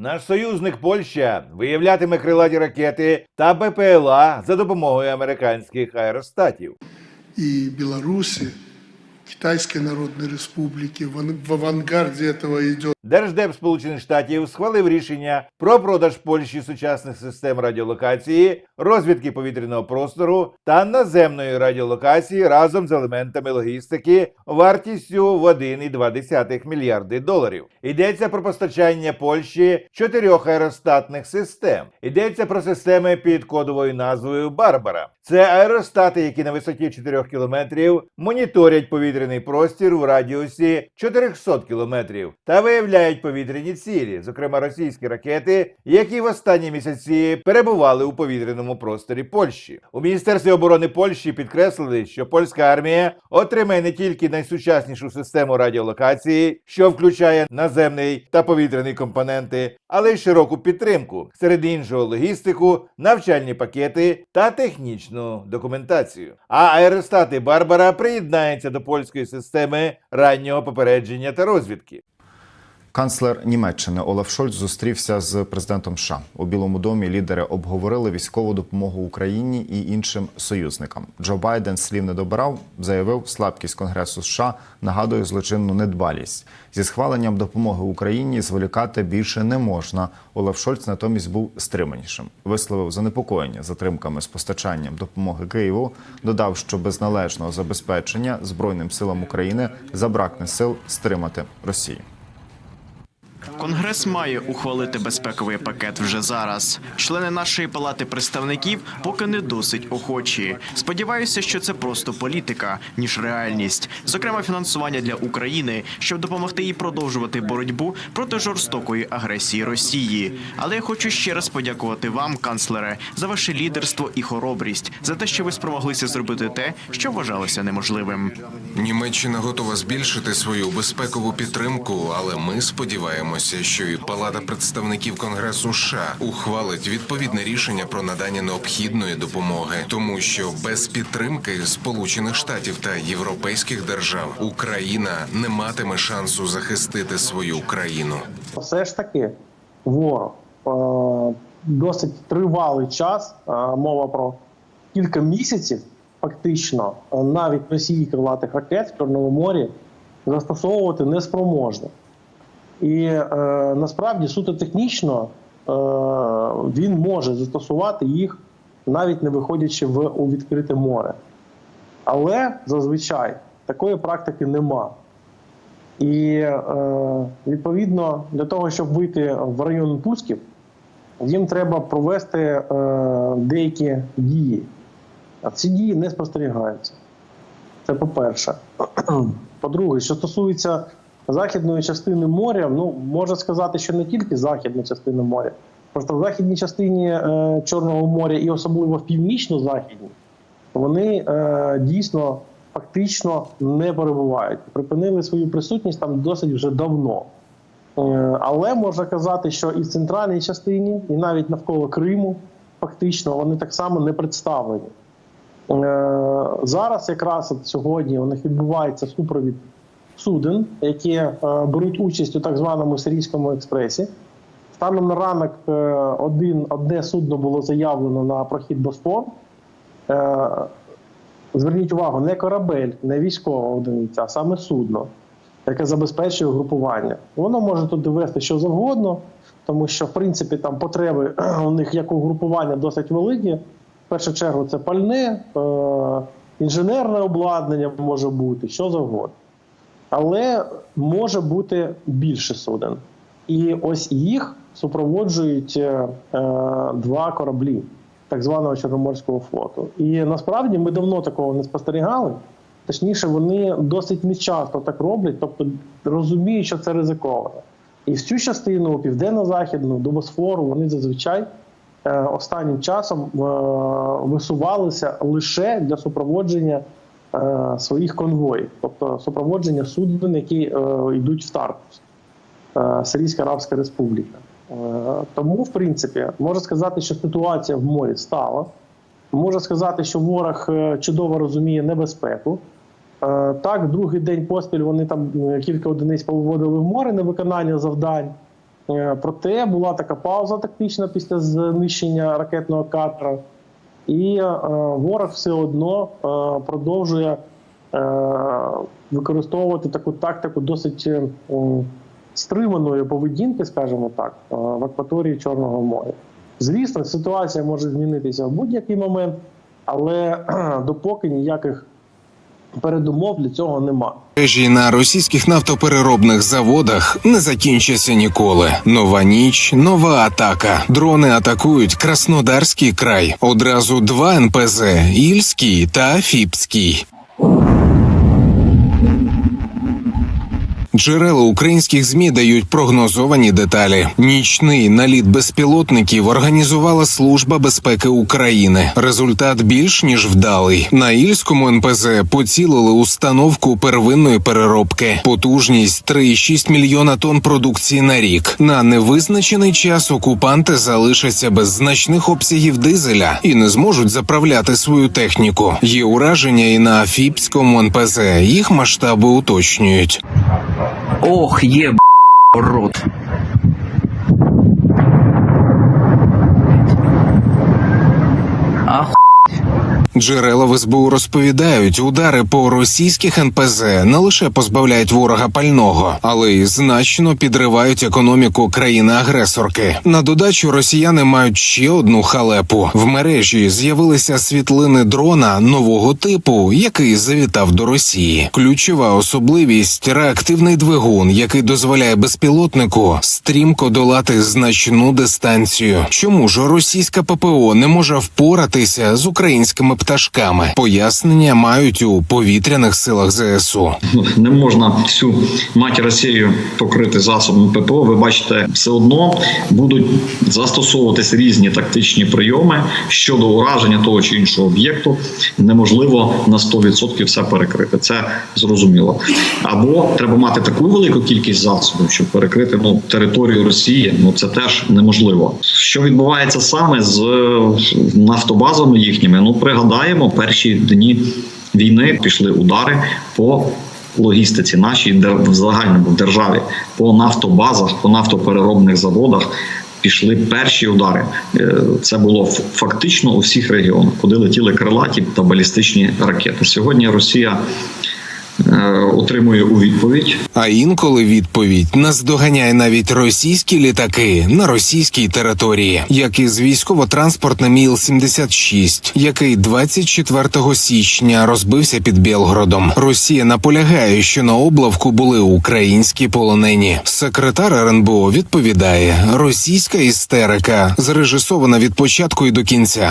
Наш союзник Польща виявлятиме крилаті ракети та БПЛА за допомогою американських аеростатів. І Беларуси, Китайской Народной Республики в ан- в авангарде этого идет. Держдеп Сполучених Штатів схвалив рішення про продаж Польщі сучасних систем радіолокації, розвідки повітряного простору та наземної радіолокації разом з елементами логістики вартістю в 1,2 мільярди доларів. Йдеться про постачання Польщі чотирьох аеростатних систем. Йдеться про системи під кодовою назвою Барбара. Це аеростати, які на висоті 4 кілометрів моніторять повітряний простір у радіусі 400 кілометрів та виявляють повітряні цілі, зокрема російські ракети, які в останні місяці перебували у повітряному просторі Польщі. У міністерстві оборони Польщі підкреслили, що польська армія отримає не тільки найсучаснішу систему радіолокації, що включає наземний та повітряний компоненти, але й широку підтримку, серед іншого логістику, навчальні пакети та технічну документацію. А аеростати Барбара приєднаються до польської системи раннього попередження та розвідки. Канцлер Німеччини Олаф Шольц зустрівся з президентом США. У Білому домі лідери обговорили військову допомогу Україні і іншим союзникам. Джо Байден слів не добирав, заявив, слабкість Конгресу США нагадує злочинну недбалість. Зі схваленням допомоги Україні зволікати більше не можна. Олаф Шольц натомість був стриманішим. Висловив занепокоєння затримками з постачанням допомоги Києву. Додав, що без належного забезпечення збройним силам України забракне сил стримати Росію. Конгрес має ухвалити безпековий пакет вже зараз. Члени нашої палати представників поки не досить охочі. Сподіваюся, що це просто політика ніж реальність, зокрема фінансування для України, щоб допомогти їй продовжувати боротьбу проти жорстокої агресії Росії. Але я хочу ще раз подякувати вам, канцлере, за ваше лідерство і хоробрість, за те, що ви спромоглися зробити те, що вважалося неможливим. Німеччина готова збільшити свою безпекову підтримку, але ми сподіваємося, що і Палата представників Конгресу США ухвалить відповідне рішення про надання необхідної допомоги, тому що без підтримки Сполучених Штатів та європейських держав Україна не матиме шансу захистити свою країну. все ж таки ворог е, досить тривалий час, е, мова про кілька місяців, фактично, е, навіть Росії крилатих ракет в Чорному морі застосовувати не спроможна. І е, насправді суто технічно е, він може застосувати їх, навіть не виходячи в у відкрите море. Але зазвичай такої практики нема. І е, відповідно для того, щоб вийти в район Пусків, їм треба провести е, деякі дії. А ці дії не спостерігаються. Це по-перше. По-друге, що стосується західної частини моря, ну можна сказати, що не тільки західна частина моря, просто в західній частині е, Чорного моря і особливо в північно-західній, вони е, дійсно фактично не перебувають. Припинили свою присутність там досить вже давно. Е, але можна казати, що і в центральній частині, і навіть навколо Криму, фактично, вони так само не представлені. Е, зараз, якраз от сьогодні, у них відбувається супровід суден, які е, беруть участь у так званому сирійському експресі. Станом на ранок е, один, одне судно було заявлено на прохід Босфор. Е, Зверніть увагу, не корабель, не військова одиниця, а саме судно, яке забезпечує групування. Воно може тут довести що завгодно, тому що в принципі там потреби у них як у групування досить великі. В першу чергу це пальне, інженерне обладнання може бути, що завгодно. Але може бути більше суден. І ось їх супроводжують е, е, два кораблі так званого Чорноморського флоту. І насправді ми давно такого не спостерігали. Точніше, вони досить нечасто так роблять, тобто розуміють, що це ризиковано. І в цю частину, південно-західну, до Босфору, вони зазвичай е, останнім часом е, висувалися лише для супроводження своїх конвоїв, тобто супроводження суден, які е, йдуть в Тартус, е, Сирійська Арабська Республіка. Е, Тому, в принципі, можна сказати, що ситуація в морі стала. Можна сказати, що ворог е, чудово розуміє небезпеку. Е, Так, другий день поспіль вони там е, кілька одиниць повиводили в море на виконання завдань. Е, Проте була така пауза тактична після знищення ракетного катера, і е, ворог все одно е, продовжує е, використовувати таку тактику досить стриманої поведінки, скажімо так, в акваторії Чорного моря. Звісно, ситуація може змінитися в будь-який момент, але допоки ніяких передумов для цього нема. Режі на російських нафтопереробних заводах не закінчаться ніколи. Нова ніч, нова атака. Дрони атакують Краснодарський край. Одразу два НПЗ Ільський та Афіпський. Джерела українських змі дають прогнозовані деталі. Нічний наліт безпілотників організувала служба безпеки України. Результат більш ніж вдалий. На ільському НПЗ поцілили установку первинної переробки. Потужність 3,6 мільйона тонн продукції на рік. На невизначений час окупанти залишаться без значних обсягів дизеля і не зможуть заправляти свою техніку. Є ураження і на Афіпському НПЗ. Їх масштаби уточнюють. Ох, є рот. Джерела в СБУ розповідають, удари по російських НПЗ не лише позбавляють ворога пального, але й значно підривають економіку країни-агресорки. На додачу росіяни мають ще одну халепу. В мережі з'явилися світлини дрона нового типу, який завітав до Росії. Ключова особливість реактивний двигун, який дозволяє безпілотнику стрімко долати значну дистанцію. Чому ж російська ППО не може впоратися з українськими пташками? Пояснення мають у повітряних силах ЗСУ. Не можна всю матір Росію покрити засобами ППО. Ви бачите, все одно будуть застосовуватись різні тактичні прийоми щодо ураження того чи іншого об'єкту. Неможливо на 100% все перекрити. Це зрозуміло. Або треба мати таку велику кількість засобів, щоб перекрити ну територію Росії. Ну це теж неможливо. Що відбувається саме з нафтобазами їхніми? Ну пригадаємо перші дні війни пішли удари по логістиці нашій в загальному державі по нафтобазах, по нафтопереробних заводах. Пішли перші удари. Е, Це було фактично у всіх регіонах, куди летіли крилаті та балістичні ракети. Сьогодні Росія отримує у відповідь А інколи відповідь наздоганяє навіть російські літаки на російській території, як і з військово-транспортним Іл-76, який 24 січня розбився під Білгородом. Росія наполягає, що на облавку були українські полонені. Секретар РНБО відповідає: російська істерика зрежисована від початку і до кінця.